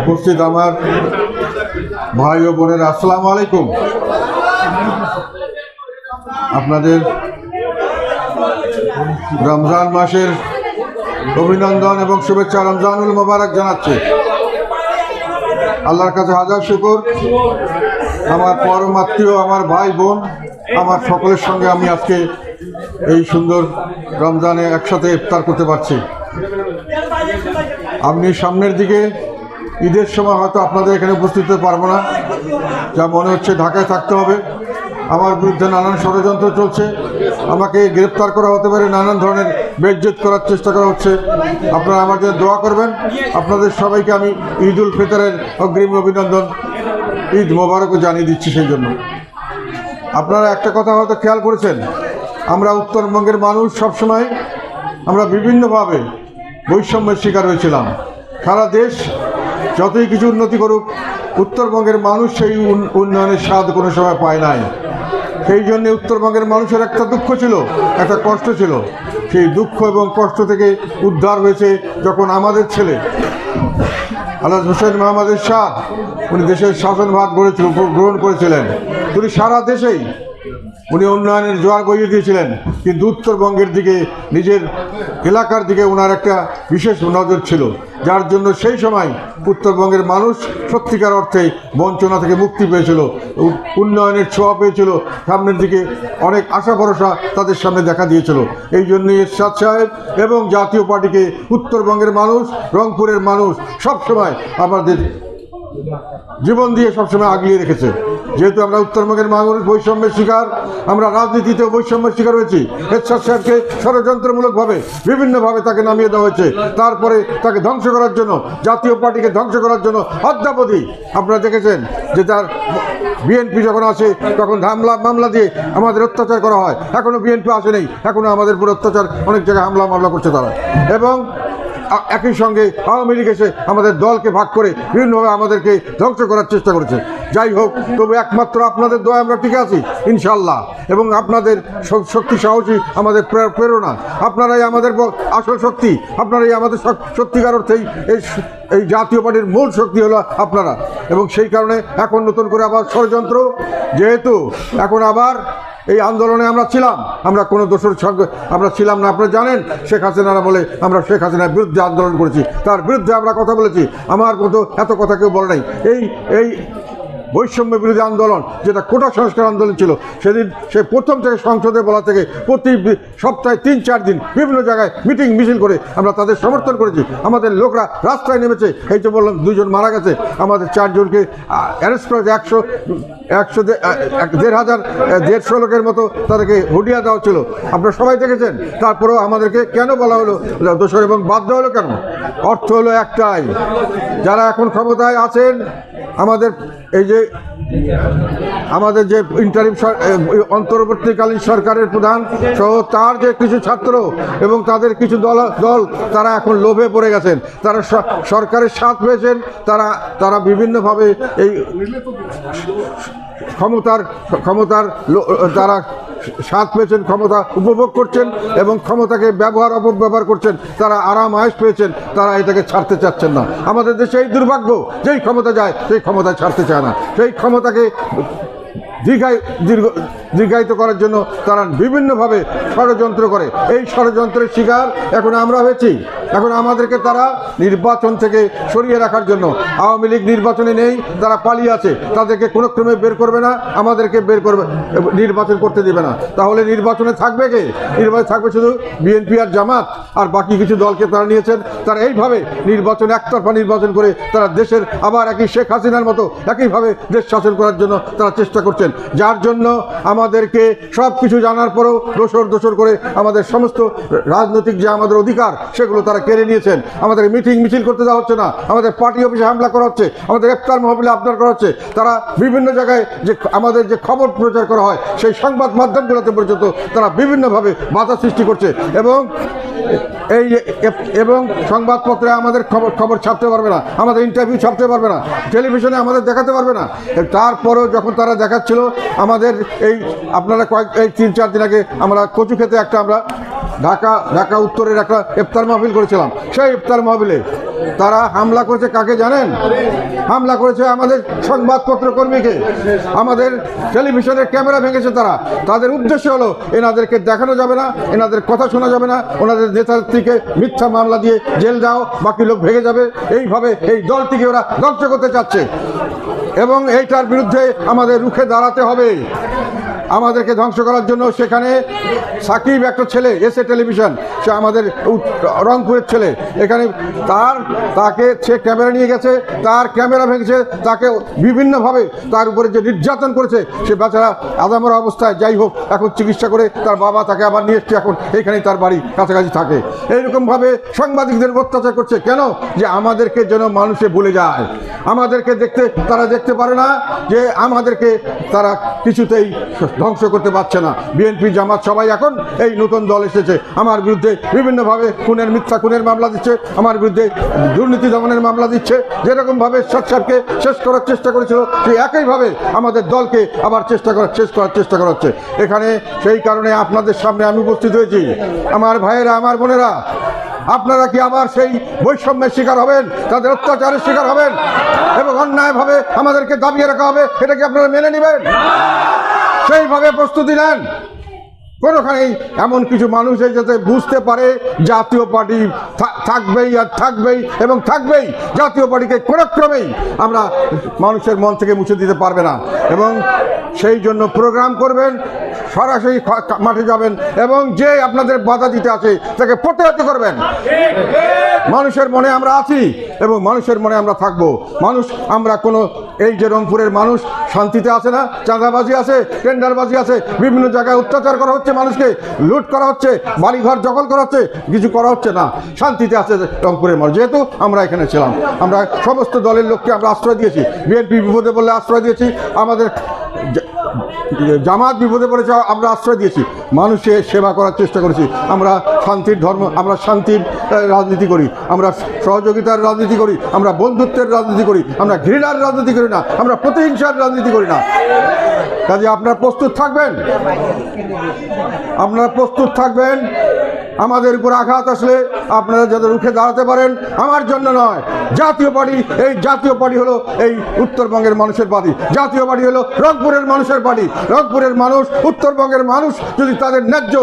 উপস্থিত আমার ভাই ও বোনের, আসসালামু আলাইকুম। আপনাদের রমজান মাসের অভিনন্দন এবং শুভেচ্ছা রমজানুল মোবারক জানাচ্ছে। আল্লাহর কাছে হাজার শুকর। আমার পরম আত্মীয়, আমার ভাই বোন, আমার সকলের সঙ্গে আমি আজকে এই সুন্দর রমজানে একসাথে ইফতার করতে পারছি। আপনি সামনের দিকে, ঈদের সময় হয়তো আপনাদের এখানে উপস্থিত হতে পারব না। যা মনে হচ্ছে ঢাকায় থাকতে হবে। আমার বিরুদ্ধে নানান ষড়যন্ত্র চলছে। আমাকে গ্রেপ্তার করা হতে পারে, নানান ধরনের বেজ্জত করার চেষ্টা করা হচ্ছে। আপনারা আমার জন্য দোয়া করবেন। আপনাদের সবাইকে আমি ঈদ উল ফিতরের অগ্রিম অভিনন্দন, ঈদ মোবারকও জানিয়ে দিচ্ছি সেই জন্য। আপনারা একটা কথা হয়তো খেয়াল করেছেন। আমরা উত্তরবঙ্গের মানুষ সবসময়, আমরা বিভিন্নভাবে বৈষম্যের শিকার হয়েছিলাম। সারা দেশ যতই কিছু উন্নতি করুক, উত্তরবঙ্গের মানুষ সেই উন- উন্নয়নের স্বাদ কোনো সময় পায় নাই। সেই জন্য উত্তরবঙ্গের মানুষের একটা দুঃখ ছিল, একটা কষ্ট ছিল। সেই দুঃখ এবং কষ্ট থেকে উদ্ধার হয়েছে যখন আমাদের ছেলে আল্লাহ হোসেন মোহাম্মদের শাহ, উনি দেশের শাসনভাগ গড়েছিল, গ্রহণ করেছিলেন। তিনি সারা দেশেই উনি উন্নয়নের জোয়ার বইয়ে দিয়েছিলেন, কিন্তু উত্তরবঙ্গের দিকে, নিজের এলাকার দিকে ওনার একটা বিশেষ নজর ছিল। যার জন্য সেই সময় উত্তরবঙ্গের মানুষ সত্যিকার অর্থে বঞ্চনা থেকে মুক্তি পেয়েছিল উন্নয়নের ছোঁয়া পেয়েছিল, সামনের দিকে অনেক আশা ভরসা তাদের সামনে দেখা দিয়েছিল। এই জন্যই এরশাদ সাহেব এবং জাতীয় পার্টিকে উত্তরবঙ্গের মানুষ, রংপুরের মানুষ সবসময় আমাদের জীবন দিয়ে সবসময় আগলিয়ে রেখেছে। যেহেতু আমরা উত্তরবঙ্গের মানুষ বৈষম্যের শিকার, আমরা রাজনীতিতেও বৈষম্যের শিকার হয়েছি। এরশাদ সাহেবকে ষড়যন্ত্রমূলকভাবে, বিভিন্নভাবে তাকে নামিয়ে দেওয়া হয়েছে। তারপরে তাকে ধ্বংস করার জন্য, জাতীয় পার্টিকে ধ্বংস করার জন্য অদ্যাবধি আপনারা দেখেছেন যে তার বিএনপি যখন আসে, তখন হামলা, মামলা দিয়ে আমাদের অত্যাচার করা হয়। এখনও বিএনপি আসে নেই। এখনও আমাদের উপর অত্যাচার, অনেক জায়গায় হামলা, মামলা করছে তারা। এবং একই সঙ্গে আওয়ামী লীগ এসে আমাদের দলকে ভাগ করে বিভিন্নভাবে আমাদেরকে ধ্বংস করার চেষ্টা করেছে। যাই হোক, তবে একমাত্র আপনাদের দয়া আমরা টিকে আছি ইনশাল্লাহ এবং আপনাদের শক্তি সাহসী আমাদের প্রে- প্রেরণা। আপনারাই আমাদের আসল শক্তি। আপনারাই আমাদের সত্যিকার অর্থেই এই এই জাতীয় পার্টির মূল শক্তি হলো আপনারা। এবং সেই কারণে এখন নতুন করে আবার ষড়যন্ত্র, যেহেতু এখন আবার এই আন্দোলনে আমরা ছিলাম। আমরা কোনো দোষর সঙ্গে আমরা ছিলাম না। আপনারা জানেন, শেখ হাসিনারা বলে, আমরা শেখ হাসিনার বিরুদ্ধে আন্দোলন করেছি। তার বিরুদ্ধে আমরা কথা বলেছি। আমার মতো এত কথা কেউ বলে নাই। এই এই বৈষম্য বিরোধী আন্দোলন, যেটা কোটা সংস্কার আন্দোলন ছিল, সেদিন সে প্রথম থেকে সংসদে বলা থেকে প্রতি সপ্তাহে তিন, চার দিন বিভিন্ন জায়গায় মিটিং, মিছিল করে আমরা তাদের সমর্থন করেছি। আমাদের লোকরা রাস্তায় নেমেছে। এই যে বললাম, দুজন মারা গেছে। আমাদের চারজনকে অ্যারেস্ট করেছে একশো একশো দেড় হাজার দেড়শো লোকের মতো তাদেরকে হুডিয়া দেওয়া ছিল। আপনারা সবাই দেখেছেন? তারপরেও আমাদেরকে কেন বলা হলো? দোষর এবং বাধ্য হলো কেন? অর্থ হলো একটাই। যারা এখন ক্ষমতায় আছেন, আমাদের এই যে আমাদের যে ইন্টারিম অন্তর্বর্তীকালীন সরকারের প্রধান সহ তার যে কিছু ছাত্র এবং তাদের কিছু দল দল, তারা এখন লোভে পড়ে গেছেন। তারা সরকারের সাথ পেয়েছেন তারা তারা বিভিন্নভাবে এই ক্ষমতার ক্ষমতার তারা স্বাদ পেয়েছেন ক্ষমতা উপভোগ করছেন এবং ক্ষমতাকে ব্যবহার অপব্যবহার করছেন, তারা আরাম আয়েস পেয়েছেন, তারা এটাকে ছাড়তে চাচ্ছেন না। আমাদের দেশে এই দুর্ভাগ্য, যেই ক্ষমতা যায়, সেই ক্ষমতা ছাড়তে চায় না। সেই ক্ষমতাকে দীর্ঘায়, দীর্ঘ দীর্ঘায়িত করার জন্য তারা বিভিন্নভাবে ষড়যন্ত্র করে। এই ষড়যন্ত্রের শিকার এখন আমরা হয়েছি। এখন আমাদেরকে তারা নির্বাচন থেকে সরিয়ে রাখার জন্য। আওয়ামী লীগ নির্বাচনে নেই, তারা পালিয়ে আছে। তাদেরকে কোনো ক্রমে বের করবে না, আমাদেরকে বের করবে, নির্বাচন করতে দেবে না। তাহলে নির্বাচনে থাকবে কে? নির্বাচনে থাকবে শুধু বিএনপি আর জামাত, আর বাকি কিছু দলকে তারা নিয়েছেন। তারা এইভাবে নির্বাচন, একতরফা নির্বাচন করে তারা দেশের আবার একই শেখ হাসিনার মতো একইভাবে দেশ শাসন করার জন্য তারা চেষ্টা করছেন। যার জন্য আমাদেরকে সব কিছু জানার পরেও দোসর দোসর করে আমাদের সমস্ত রাজনৈতিক যে আমাদের অধিকার, সেগুলো তারা কেড়ে নিয়েছেন। আমাদের মিটিং মিছিল করতে দেওয়া হচ্ছে না। আমাদের পার্টি অফিসে হামলা করা হচ্ছে। আমাদের ইফতার মহবিলে আপনার করা হচ্ছে। তারা বিভিন্ন জায়গায় যে আমাদের যে খবর প্রচার করা হয়, সেই সংবাদ মাধ্যমগুলোতে পর্যন্ত তারা বিভিন্নভাবে বাধা সৃষ্টি করছে এবং এই এবং সংবাদপত্রে আমাদের খবর খবর ছাপতে পারবে না। আমাদের ইন্টারভিউ ছাপতে পারবে না। টেলিভিশনে আমাদের দেখাতে পারবে না। তারপরেও যখন তারা দেখাচ্ছিল, আমাদের এই আপনারা কয়েক, এই তিন, চার দিন আগে আমরা কচু খেতে একটা আমরা ঢাকা ঢাকা উত্তরের একটা ইফতার মাহফিল করেছিলাম। সেই ইফতার মাহফিলে তারা হামলা করেছে কাকে জানেন? হামলা করেছে আমাদের সংবাদপত্র কর্মীকে। আমাদের টেলিভিশনের ক্যামেরা ভেঙেছে তারা। তাদের উদ্দেশ্য হলো, এনাদেরকে দেখানো যাবে না, এনাদের কথা শোনা যাবে না, ওনাদের নেতাত্রীকে মিথ্যা মামলা দিয়ে জেল যাও বাকি লোক ভেঙে যাবে। এইভাবে এই দলটিকে ওরা ধ্বংস করতে চাচ্ছে। এবং এইটার বিরুদ্ধে আমাদের রুখে দাঁড়াতে হবে। আমাদেরকে ধ্বংস করার জন্য সেখানে সাকিব একটা ছেলে এসে টেলিভিশন, সে আমাদের রংপুরের ছেলে। এখানে তার, তাকে, সে ক্যামেরা নিয়ে গেছে, তার ক্যামেরা ভেঙেছে, তাকে বিভিন্নভাবে তার উপরে যে নির্যাতন করেছে, সে বেচারা আদামরা অবস্থায় যাই হোক, এখন চিকিৎসা করে তার বাবা তাকে আবার নিয়ে এসছে, এখন এইখানেই তার বাড়ি কাছাকাছি থাকে। এইরকমভাবে সাংবাদিকদের অত্যাচার করছে কেন? যে আমাদেরকে যেন মানুষে ভুলে যায়। আমাদেরকে দেখতে, তারা দেখতে পারে না যে আমাদেরকে তারা কিছুতেই ধ্বংস করতে পারছে না। বিএনপি, জামাত সবাই এখন এই নতুন দল এসেছে। আমার বিরুদ্ধে বিভিন্নভাবে খুনের মিথ্যা খুনের মামলা দিচ্ছে, আমার বিরুদ্ধে দুর্নীতি দমনের মামলা দিচ্ছে। যেরকমভাবে সাহেবকে শেষ করার চেষ্টা করেছিল, সেই একইভাবে আমাদের দলকে আবার চেষ্টা করার শেষ করার চেষ্টা করা হচ্ছে। এখানে সেই কারণে আপনাদের সামনে আমি উপস্থিত হয়েছি। আমার ভাইয়েরা, আমার বোনেরা, আপনারা কি আবার সেই বৈষম্যের শিকার হবেন? তাদের অত্যাচারের শিকার হবেন? এবং অন্যায়ভাবে আমাদেরকে দাবিয়ে রাখা হবে? এটা কি আপনারা মেনে নেবেন? সেইভাবে প্রস্তুতি নেন। কোনোখানেই এমন কিছু মানুষ যাতে বুঝতে পারে জাতীয় পার্টি থাকবেই আর থাকবেই এবং থাকবেই। জাতীয় পার্টিকে কোনোক্রমেই আমরা মানুষের মন থেকে মুছে দিতে পারবে না। এবং সেই জন্য প্রোগ্রাম করবেন। সরাসরি মাঠে যাবেন এবং যে আপনাদের বাধা দিতে আছে, তাকে প্রতিহত করবেন। মানুষের মনে আমরা আছি এবং মানুষের মনে আমরা থাকব। মানুষ, আমরা কোনো এই যে রংপুরের মানুষ, শান্তিতে আছে না, চাঁদাবাজি আছে, টেন্ডারবাজি আছে, বিভিন্ন জায়গায় অত্যাচার করা হচ্ছে মানুষকে, লুট করা হচ্ছে, বাড়িঘর দখল করা হচ্ছে, কিছু করা হচ্ছে না। শান্তিতে আছে রংপুরের মানুষ। যেহেতু আমরা এখানে ছিলাম, আমরা সমস্ত দলের লোককে আমরা আশ্রয় দিয়েছি। বিএনপি বিপদে বললে আশ্রয় দিয়েছি। আমাদের জামাত বিপদে পড়েছে, আমরা আশ্রয় দিয়েছি। মানুষের সেবা করার চেষ্টা করেছি। আমরা শান্তির ধর্ম, আমরা শান্তির রাজনীতি করি। আমরা সহযোগিতার রাজনীতি করি। আমরা বন্ধুত্বের রাজনীতি করি। আমরা ঘৃণার রাজনীতি করি না। আমরা প্রতিহিংসার রাজনীতি করি না। কাজে আপনারা প্রস্তুত থাকবেন। আপনারা প্রস্তুত থাকবেন। আমাদের উপর আঘাত আসলে আপনারা যাতে রুখে দাঁড়াতে পারেন, আমার জন্য নয়। জাতীয় পার্টি, এই জাতীয় পার্টি হলো এই উত্তরবঙ্গের মানুষের পার্টি। জাতীয় পার্টি হলো রংপুরের মানুষের পার্টি। রংপুরের মানুষ, উত্তরবঙ্গের মানুষ যদি তাদের ন্যায্য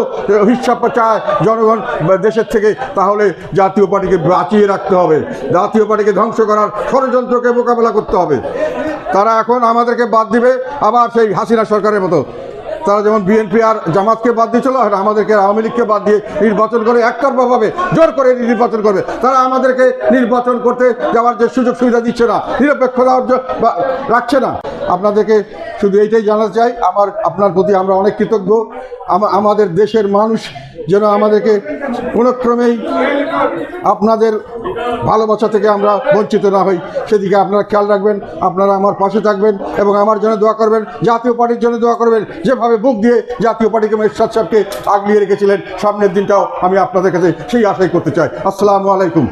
হিসাব চায় জনগণ দেশের থেকে, তাহলে জাতীয় পার্টিকে বাঁচিয়ে রাখতে হবে। জাতীয় পার্টিকে ধ্বংস করার ষড়যন্ত্রকে মোকাবেলা করতে হবে। তারা এখন আমাদেরকে বাদ দিবে, আবার সেই হাসিনা সরকারের মতো। তারা যেমন বিএনপি আর জামাতকে বাদ দিয়েছিল, আর আমাদেরকে আওয়ামী লীগকে বাদ দিয়ে নির্বাচন করে একতরফাভাবে জোর করে নির্বাচন করবে। তারা আমাদেরকে নির্বাচন করতে যাওয়ার যে সুযোগ সুবিধা দিচ্ছে না, নিরপেক্ষ রাখছে না। আপনাদেরকে শুধু এইটাই জানাতে চাই, আমার আপনার প্রতি আমরা অনেক কৃতজ্ঞ। আমাদের দেশের মানুষ যেন আমাদেরকে কোনোক্রমেই আপনাদের ভালোবাসা থেকে আমরা বঞ্চিত না হই। সেদিকে আপনারা খেয়াল রাখবেন, আপনারা আমার পাশে থাকবেন এবং আমার জন্য দোয়া করবেন, জাতীয় পার্টির জন্য দোয়া করবেন। যেভাবে বুক দিয়ে জাতীয় পার্টিকে মেরশাদ সাহেবকে আগলিয়ে রেখেছিলেন, সামনের দিনটাও আমি আপনাদের কাছে সেই আশাই করতে চাই। আসসালামু আলাইকুম।